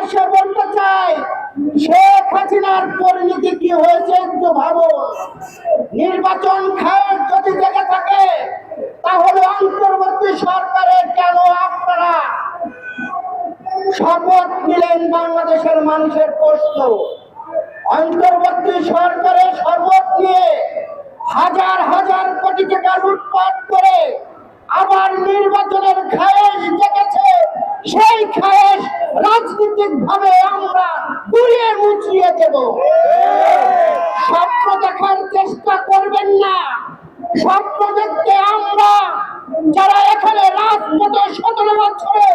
উদ্দেশ্যে বলতে চাই, শেখ হাসিনার পরিণতি কি হয়েছে একটু ভাবো। নির্বাচন খায় যদি জেগে থাকে, তাহলে অন্তর্বর্তী সরকারের কেন আপনারা শপথ নিলেন বাংলাদেশের মানুষের প্রশ্ন? অন্তর্বর্তী সরকারের শপথ নিয়ে হাজার হাজার কোটি টাকা লুটপাট করে আবার নির্বাচনের খায়েশ দেখেছে, সেই খায়েশ রাজনৈতিক ভাবে আমরা গুলিয়ে মুচিয়ে দেব। স্বপ্ন দেখার চেষ্টা করবেন না। স্বপ্ন দেখতে আমরা যারা এখানে রাজপথে সতেরো বছরে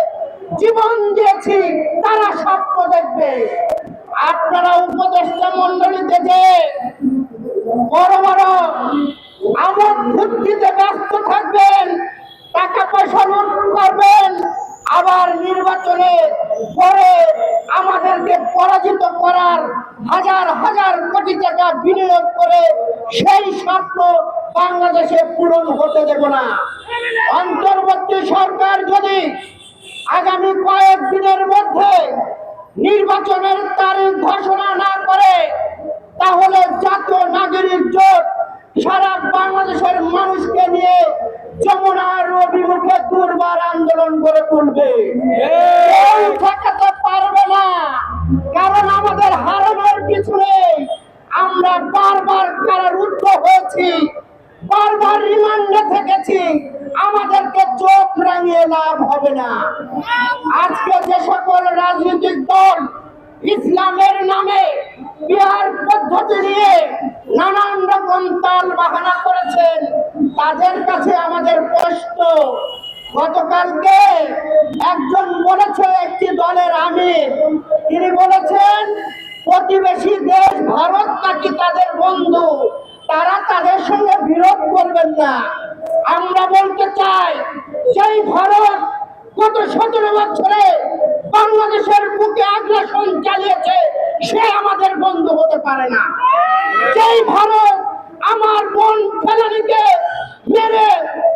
জীবন দিয়েছি, তারা স্বপ্ন দেখবে। আপনারা উপদেষ্টা মন্ডলীতে যে বড় বড় আমোদ ফুর্তিতে ব্যস্ত থাকবেন, টাকা পয়সা লুট করবেন, আবার নির্বাচনে পরাজিত করার হাজার হাজার কোটি টাকা বিনিয়োগ করে সেই স্বপ্ন বাংলাদেশে পূরণ হতে দেব না। অন্তর্বর্তী সরকার যদি আগামী কয়েক দিনের মধ্যে নির্বাচনের তারিখ ঘোষণা না করে তাহলে জাতীয় নাগরিক জোট সারা বাংলাদেশের মানুষকে নিয়ে যমুনার অভিমুখে দুর্বার আন্দোলন করে তুলবে। কেউ ঠেকাতে পারবে না কারণ আমাদের হারানোর কিছু নেই আমরা বারবার কারারুদ্ধ হয়েছি বারবার রিমান্ডে থেকেছি, আমাদেরকে চোখ রাঙিয়ে লাভ হবে না। আজকে যে সকল রাজনৈতিক দল ইসলামের নামে বিহার পদ্ধতি নিয়ে নানান রকম তাল বাহানা করেছেন, তাদের কাছে আমাদের প্রশ্ন, গতকালকে একজন বলেছে, একটি দলের আমির, তিনি বলেছেন, প্রতিবেশী দেশ ভারত নাকি তাদের বন্ধু? তারা তাদের সঙ্গে বিরোধ করবেন না। আমরা বলতে চাই, সেই ভারত গত সতেরো বছরে বাংলাদেশের বুকে আগ্রাসন চালিয়েছে, সে আমাদের বন্ধু হতে পারে না। সেই ভারত আমার বোন ফেলানিকে মেরে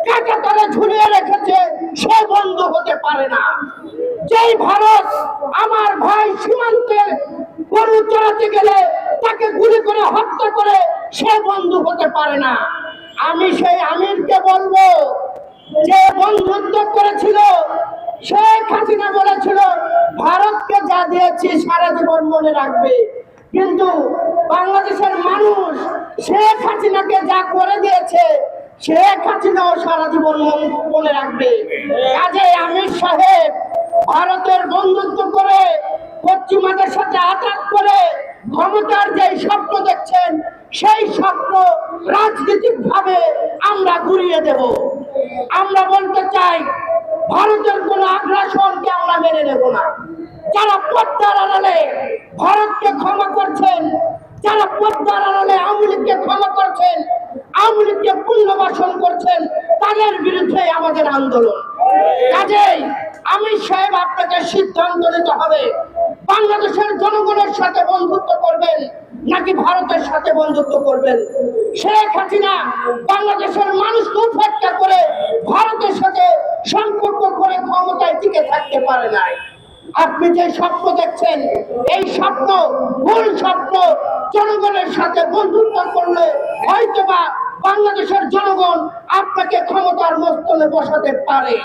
কাঁচা তলে ঝুলিয়ে রেখেছে, সে বন্ধু হতে পারে না। যেই ভারত আমার ভাই সীমান্তে গরু চড়াতে গেলে তাকে গুলি করে হত্যা করে সে বন্ধু হতে পারে না। আমি সেই আমিরকে বলব, যে বন্ধুত্ব করেছিল শেখ হাসিনা বলেছিল, ভারতকে যা দিয়েছি সারা জীবন মনে রাখবে। কিন্তু বাংলাদেশের মানুষ শেখ হাসিনাকে যা করে দিয়েছে শেখ হাসিনাও সারা জীবন মনে রাখবে। কাজে আমির সাহেব ভারতের বন্ধুত্ব করে পশ্চিমাদের সাথে করে ক্ষমতার যে স্বপ্ন দেখছেন, সেই স্বপ্ন রাজনৈতিক ভাবে আমরা ঘুরিয়ে দেব। আমরা বলতে চাই, ভারতের কোন আগ্রাসনকে আমরা মেনে নেব না। যারা পদ্মার আড়ালে ভারতকে ক্ষমা করছেন, যারা পদ্মার আড়ালে আওয়ামী লীগকে ক্ষমা করছেন, আওয়ামী লীগকে পুনর্বাসন করছেন, তাদের বিরুদ্ধে আমাদের আন্দোলন। কাজেই আমি সাহেব আপনাকে সিদ্ধান্ত নিতে হবে। বাংলাদেশের জনগণের সাথে বন্ধুত্ব করবেন নাকি ভারতের সাথে বন্ধুত্ব করবেন? শেখ হাসিনা বাংলাদেশের মানুষকে উপেক্ষা করে ভারতের সাথে সম্পর্ক করে ক্ষমতায় টিকে থাকতে পারে নাই। আপনি যে স্বপ্ন দেখছেন, এই স্বপ্ন ভুল স্বপ্ন জনগণের সাথে বন্ধুত্ব করলে হয়তোবা বাংলাদেশের জনগণ আপনাকে ক্ষমতার মস্তলে বসাতে পারে।